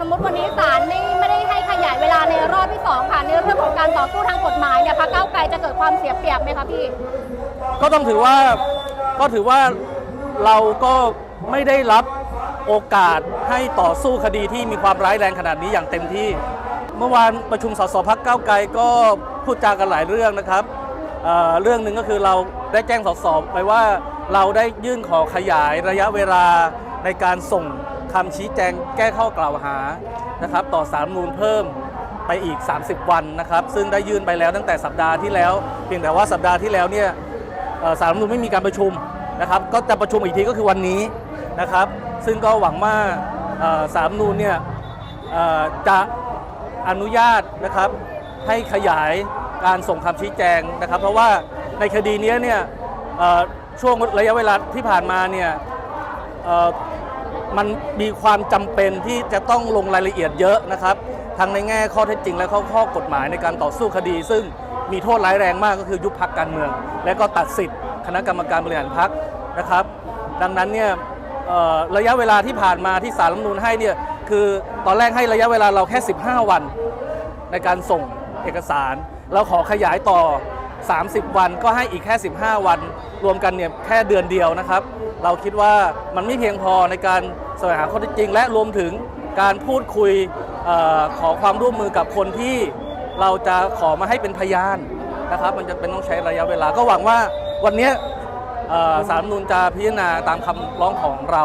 สมมติวันนี้ศาลไม่ไม่ได้ให้ขยายเวลาในรอบที่สองค่ะในเรื่องของการต่อสู้ทางกฎหมายเนี่ยพรรคก้าวไกลจะเกิดความเสียเปรียบไหมคะพี่ ก็ต้องถือว่าก็ถือว่าเราก็ไม่ได้รับโอกาสให้ต่อสู้คดีที่มีความร้ายแรงขนาดนี้อย่างเต็มที่ เมื่อวานประชุมสสพักก้าวไกลก็พูดจากันหลายเรื่องนะครับเอ่อเรื่องหนึ่งก็คือเราได้แจ้งสสไปว่าเราได้ยื่นขอขยายระยะเวลาในการส่ง คำชี้แจงแก้ข้อกล่าวหานะครับต่อสารนูนเพิ่มไปอีก 30 วันนะครับ ซึ่งได้ยื่นไปแล้วตั้งแต่สัปดาห์ที่แล้ว เพียงแต่ว่าสัปดาห์ที่แล้วเนี่ยสารมนูญไม่มีการประชุมนะครับ ก็จะประชุมอีกทีก็คือวันนี้นะครับ ซึ่งก็หวังว่าสารรัฐธรรมนูญเนี่ยจะอนุญาตนะครับให้ขยายการส่งคำชี้แจงนะครับ เพราะว่าในคดีนี้เนี่ยช่วงระยะเวลาที่ผ่านมาเนี่ย มันมีความจำเป็นที่จะต้องลงรายละเอียดเยอะนะครับทั้งในแง่ข้อเท็จจริงและข้อข้อกฎหมายในการต่อสู้คดี ซึ่งมีโทษร้ายแรงมากก็คือยุบพักการเมือง และก็ตัดสิทธิ์คณะกรรมการบริหารพักนะครับ ดังนั้นเนี่ยระยะเวลาที่ผ่านมาที่สารรัฐนูญให้เนี่ยคือตอนแรกให้ระยะเวลาเราแค่ 15 วัน ในการส่งเอกสาร เราขอขยายต่อ 30 วันก็ให้อีกแค่ 15 วันรวมกันเนี่ยแค่เดือนเดียวนะครับ เราคิดว่ามันไม่เพียงพอในการแสวงหาข้อเท็จจริง และรวมถึงการพูดคุยออขอความร่วมมือกับคนที่เราจะขอมาให้เป็นพยานนะครับ มันจะเป็นต้องใช้ระยะเวลาก็หวังว่าวันนี้สารรัฐธรรมนูนจะพิจารณาตามคำร้องของเรา